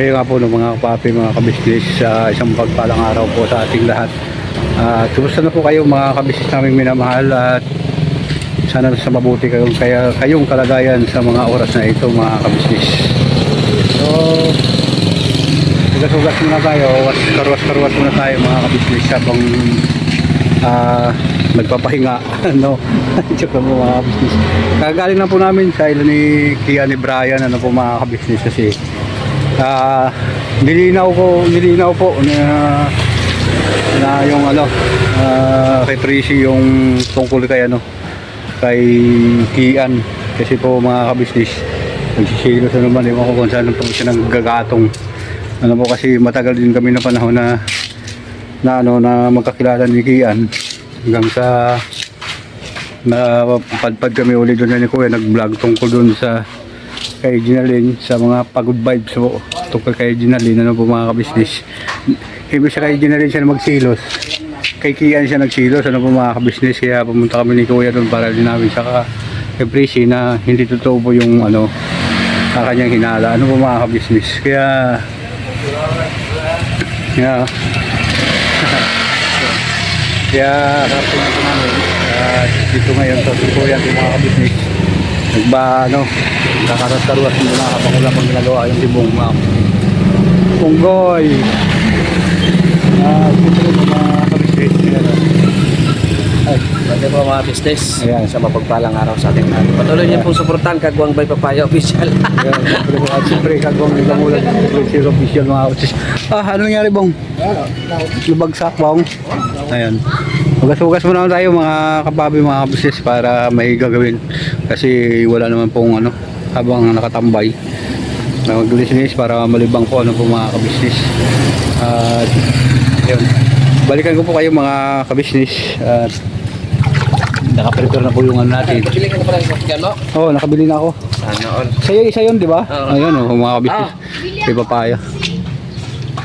Ngayon nga po ng mga kapapi, mga kabisnes, sa isang pagpalang araw po sa ating lahat. At kumusta na po kayo mga kabisnes namin minamahal at sana sa mabuti kayong, kaya, kayong kalagayan sa mga oras na ito mga kabisnes. So, Hugas-hugas muna tayo, was- karwas-karwas muna tayo mga kabisnes habang ah, nagpapahinga. no? Joke po mga kabisnes. Kagaling na po namin sa ilo ni Kia ni Brian, ano po mga kabisnes kasi ah nilinaw ko, nilinaw po na na yung ano ah, kay Tracy yung tungkol kay ano kay Kian. Kasi po mga kabisnes nagsisilos na naman ewan ko kung saan po siya nanggagatong ano po kasi matagal din kami na panahon na na ano na magkakilala ni Kian. Hanggang sa na padpad kami ulit doon ni Kuya nag-vlog tungkol doon sa kay Ginalyn sa mga pagod vibes po. Tungkol kay Ginalyn ano po mga kabisnes hindi siya kay Ginalyn siya magsilos. Kay Kian siya nagsilos ano po mga kabisnes kaya pumunta kami ni Kuya doon para din namin saka kay Prissy na hindi totoo po yung ano sa kanyang hinala. Ano po mga kabisnes kaya kaya kaya kapag dito ngayon sa Kuya mga kabisnes nagba ano kakaras-karuas mo na habang wala pang ginagawa yung tibong mga punggoy ah yung mga kabisnes ay Pwede po mga business Ayan. sa mapagpalang araw sa ating lahat. Patuloy niyo pong suportahan Kagwang by Papaya Official. Ayan, siyempre po, at siyempre, mula ng zero official mga kapatid. Ah, ano nangyari bong? Lubagsak bong? Ayan. Hugas-hugas muna tayo mga kapabi, mga kabusis para may gagawin. Kasi wala naman pong ano, habang nakatambay. Na maglinis para malibang po ano po mga kabisnis. At yun. Balikan ko po kayo mga kabisnis. At nakaprepare na po yung ano natin. Pabili ka na pala ng sasakyan mo? Oo, oh, nakabili na ako. Sana all. Sa'yo isa yun, di ba? Oo. Ayan, oh, mga kabisnes. Kay papaya.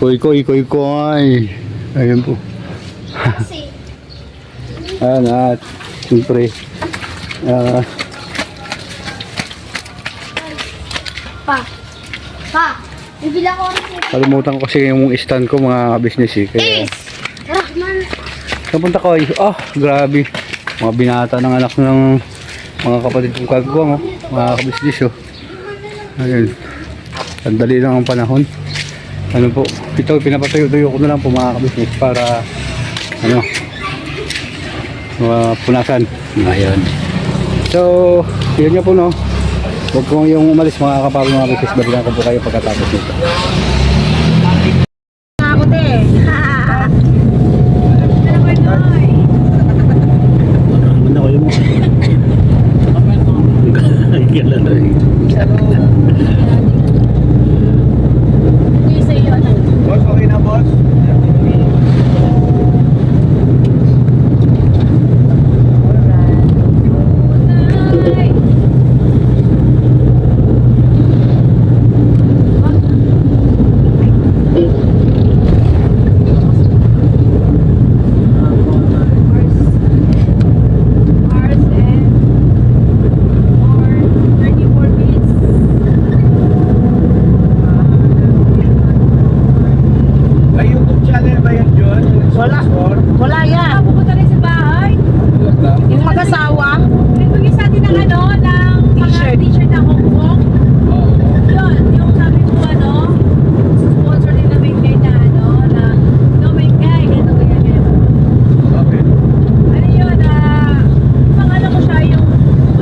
Koy, koy, koy, koy. Ayan po. Ayan, at siyempre. ah, Pa. Pa. Bibili ako ng kalimutan ko kasi yung stand ko mga business eh. Kaya, Ace. Rahman. napunta ko ay, oh, grabe. Mga binata ng anak ng mga kapatid kong kagwang, oh. Mga kabisnes, oh. Ayun. Sandali lang ang panahon. Ano po, ito pinapatayo-tayo ko na lang po mga kabisnes para ano mapunasan. Ayan. So, yun nga po no. Huwag ko yung umalis mga kapal mga kabisnes. Balikan ko po kayo pagkatapos nito. Ako te. Ano ko yung Kailan na Hindi sa iyo. Boss, okay na boss? Hours and or 34 minutes. May YouTube channel ba yan, John? Wala. Wala yan. Pupunta rin sa bahay. Yung mag-asawa, Nagbigay sa atin ng ano, ng mga T-shirt. t-shirt na Hong Kong. Yun, yung sabi ko ano, sponsor din namin kay na ano, na no main guy, ganito kaya ganito. Ano yun, ah, pang ano ko siya yung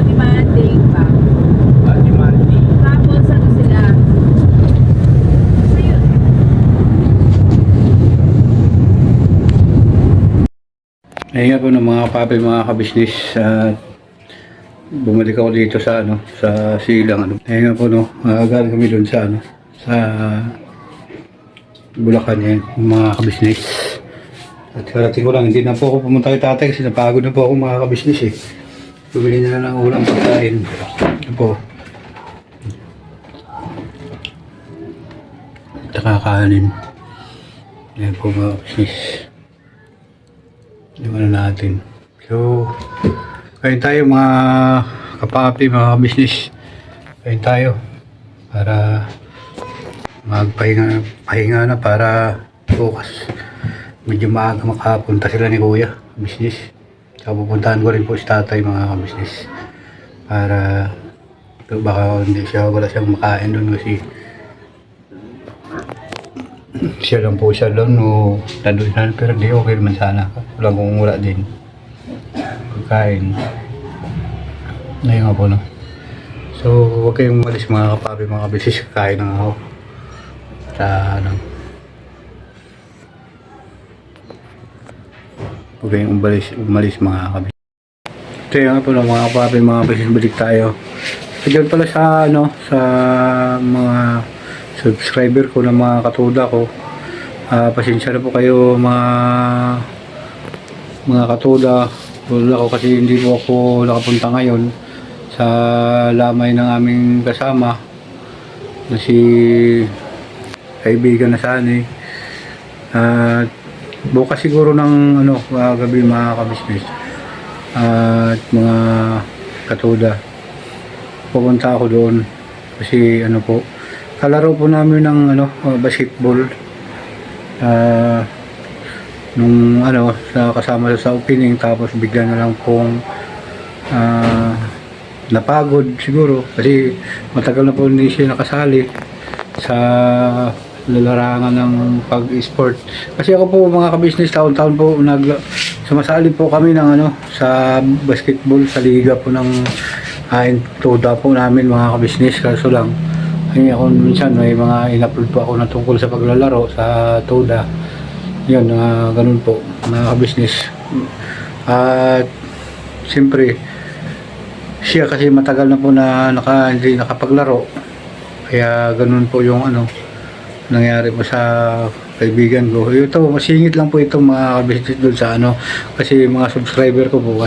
demanding pa. Tapos ano sila, so yun. Ayun nga po ng mga papi, mga kabisnes. at bumalik ako dito sa ano, sa silang ano. Ayun nga po no, uh, galing kami doon sa ano, sa Bulacan yan, mga kabisnes. At karating ko lang, hindi na po ako pumunta kay tatay kasi napagod na po ako mga kabisnes eh. Bumili na lang ng ulam pagkain. Ito po. Nakakanin. Yan po mga kabisnes yung ano natin. So, kain tayo mga kapapi, mga business. Kain tayo para magpahinga pahinga na para bukas medyo maaga makapunta sila ni kuya business so pupuntahan ko rin po si tatay mga business para baka hindi siya wala siyang makain doon kasi siya lang po siya doon o nandun na pero di okay naman sana wala kung wala din. Pagkain. Ngayon nga po no? So huwag kayong umalis mga kapabi mga kabisis. Kain na ako. Sa ano huwag kayong umalis, umalis mga kabisis. So yun nga po no, mga kapabi mga kabisis balik tayo. So dyan pala sa ano sa mga subscriber ko na mga katuda ko. Ah, pasensya na po kayo mga mga katuda wala ko kasi hindi po ako nakapunta ngayon sa lamay ng aming kasama na si kaibigan na sani at bukas siguro ng ano gabi mga kabisnes at mga katuda. Pupunta ako doon kasi ano po kalaro po namin ng ano ah, basketball. Ah, nung ano sa kasama sa opening tapos bigla na lang pong ah, napagod siguro kasi matagal na po hindi siya nakasali sa lalarangan ng pag-sport kasi ako po mga ka-business taon-taon po nag sumasali po kami ng ano sa basketball sa liga po ng ain toda po namin mga ka-business kaso lang ay ako minsan may mga in-upload po ako na tungkol sa paglalaro sa Toda. Yun, ah, ganun po, mga business At siyempre, siya kasi matagal na po na naka, hindi nakapaglaro. Kaya ganun po yung ano, nangyari po sa kaibigan ko. Ito, masingit lang po ito mga business doon sa ano, kasi mga subscriber ko po.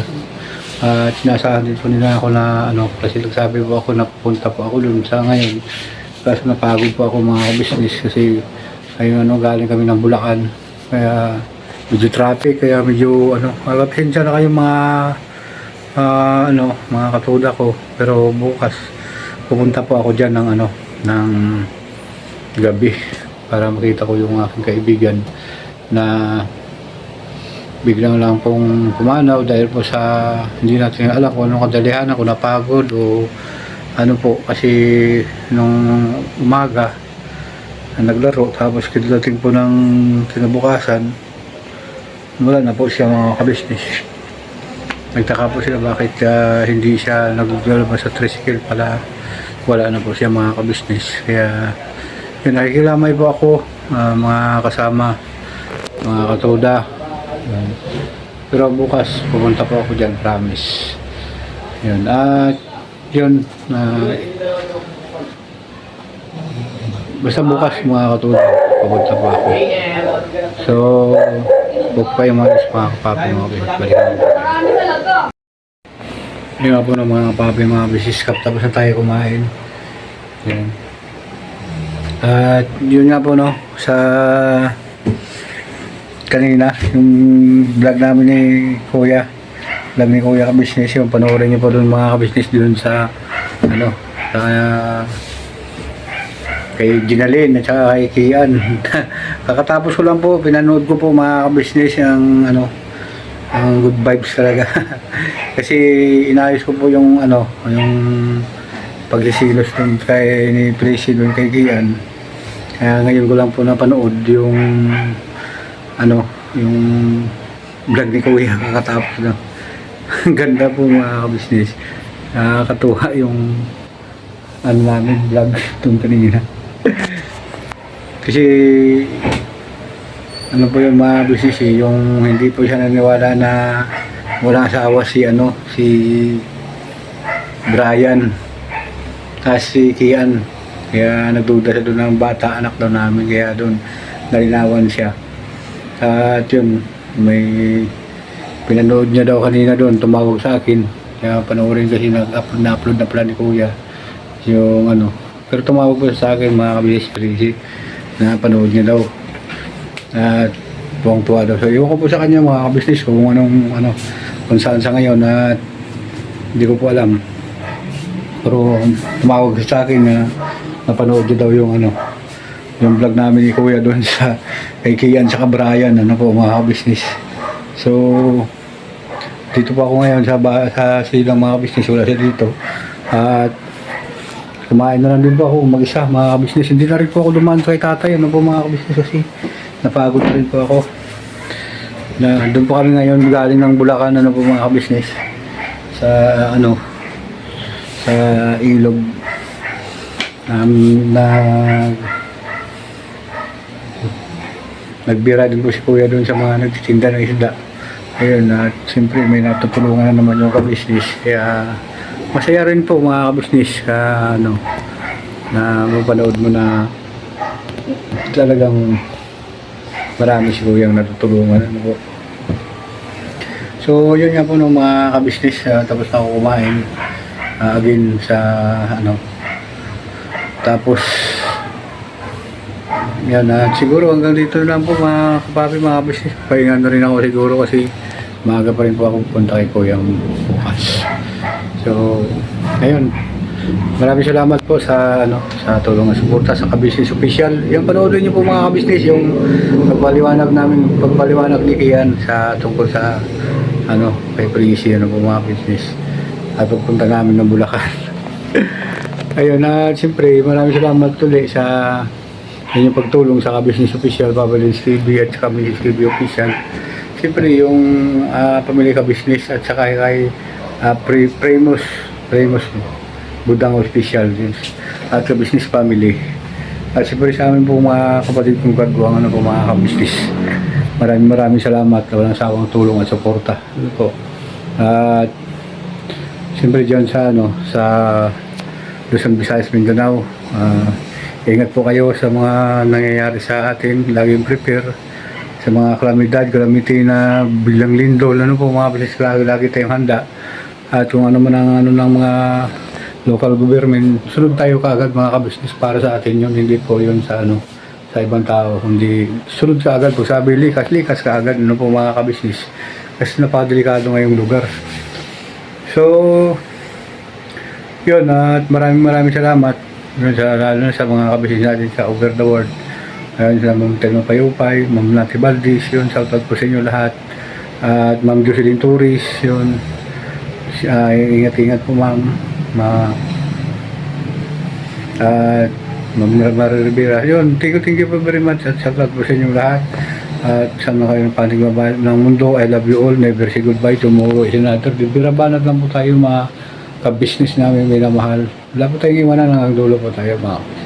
At sinasahan din po nila ako na ano, kasi nagsabi po ako na pupunta po ako doon sa ngayon. Kaso napagod po ako mga business kasi ayun ano, galing kami ng Bulacan. Kaya medyo traffic, kaya medyo ano, magpensya na kayo mga ah, ano, mga katuda ko. Pero bukas pupunta po ako diyan ng ano, ng gabi para makita ko yung aking kaibigan na biglang lang pong pumanaw dahil po sa hindi natin alam kung anong kadalihan kung napagod o ano po kasi nung umaga na naglaro tapos kadating po ng kinabukasan wala na po siya mga kabisnes nagtaka po sila bakit ah, hindi siya naglalabas sa tricycle pala wala na po siya mga kabisnes kaya yun nakikilamay po ako ah, mga kasama mga katoda yan. Pero bukas, pupunta po ako dyan, promise. Yun. At, yun. na basta bukas, mga katulad, pupunta po ako. So, book pa yung mga mga kapapi, mga bisis. Balikan nga po ng mga kapapi, mga bisis. Kap, tapos na tayo kumain. Yun. At, yun nga po, no, sa kanina, yung vlog namin ni Kuya. Vlog ni Kuya ka-business yung panoorin niyo po doon mga ka-business doon sa ano, sa kay Ginalin at saka kay Kian. Kakatapos ko lang po, pinanood ko po mga ka-business yung ano, ang good vibes talaga. Kasi inayos ko po yung ano, yung paglisilos doon kay ni Presi doon kay Kian. Kaya ngayon ko lang po napanood yung ano, yung vlog ni Kuya kakatapos na. Ang Ganda po mga ka-business. Nakakatuwa yung ano namin vlog itong kanina. Kasi ano po yung mga business eh, yung hindi po siya naniwala na wala asawa si ano, si Brian kasi si Kian kaya nagduda siya doon ng bata anak daw namin kaya doon nalinawan siya at yun, may pinanood niya daw kanina doon, tumawag sa akin. Kaya panoorin kasi nag-upload na upload na pala ni Kuya. Yung ano. Pero tumawag po sa akin mga kabilis crazy na panood niya daw. At tuwang tuwa daw. So, iwan ko po sa kanya mga kabisnes kung anong ano, kung saan sa ngayon at hindi ko po alam. Pero tumawag sa akin na napanood niya daw yung ano, yung vlog namin ni Kuya doon sa kay Kian sa Brian, ano po mga business. So, dito po ako ngayon sa, sa silang mga business, wala siya dito. At kumain na lang din po ako mag-isa, mga business. Hindi na rin po ako dumaan kay tatay, ano po mga business kasi napagod na rin po ako. Na, doon po kami ngayon galing ng Bulacan, ano po mga business sa ano sa ilog um, na nagbira din po si kuya doon sa mga nagtitinda ng isda ayun at siyempre may natutulungan na naman yung kabisnis kaya masaya rin po mga kabisnis ka ano na mapanood mo na talagang marami si kuya ang natutulungan ano po So, yun nga po nung mga kabisnes, ah, tapos na ako kumain ah, again sa ano. Tapos, yan na siguro hanggang dito lang po mga kapapi, mga kabisnes. Pahinga na rin ako siguro kasi maaga pa rin po ako punta kay Kuyang. So, ayun. Maraming salamat po sa ano sa tulong at suporta sa Kabisnes Official. Yung panoorin niyo po mga kabisnes yung pagpaliwanag namin, pagpaliwanag ni Kian sa tungkol sa ano kay Prissy ano po mga business at pagpunta namin ng Bulacan. Ayun na siyempre maraming salamat tuloy sa inyong pagtulong sa Kabisnes Official, Babalins TV at sa Kabisnes TV Official. Siyempre yung ah, pamilya Kabisnes at saka kay uh, Pre Primus Primus Budang Official din at sa business family. At siyempre sa amin po mga kapatid kong kagawang ano po mga kabisnes. Maraming maraming salamat. Walang sawang tulong at suporta. Ano. At siyempre dyan sa ano sa Luzon, Visayas, Mindanao. ah, ingat po kayo sa mga nangyayari sa atin. Laging prepare sa mga kalamidad, kalamity na biglang lindol. Ano po mga business lagi, lagi tayong handa. At kung ano man ang ano ng mga local government, sunod tayo kaagad mga kabisnes para sa atin yun. Hindi po yun sa ano sa ibang tao. Hindi sunod ka agad. Pag sabi likas, likas ka. Ano po mga kabisnes. Kasi napadelikado ngayong lugar. So, yun, at maraming maraming salamat yun, sa, lalo na sa mga kabisnes natin sa over the world. Ayun, sa Ma'am Telma Payupay, Ma'am Nati Valdez, yun, shoutout po sa inyo lahat. At Ma'am Jocelyn Turis, yun, Ah, ingat-ingat po ma'am. Ma at Ma'am Rivera. Yun, thank you, thank you very much at shoutout po sa inyo lahat. At sana kayo ng panig babae ng mundo. I love you all. Never say goodbye. Tomorrow is another day. Birabanat lang po tayo mga ka-business namin may namahal. Wala po tayong iwanan hanggang dulo po tayo mga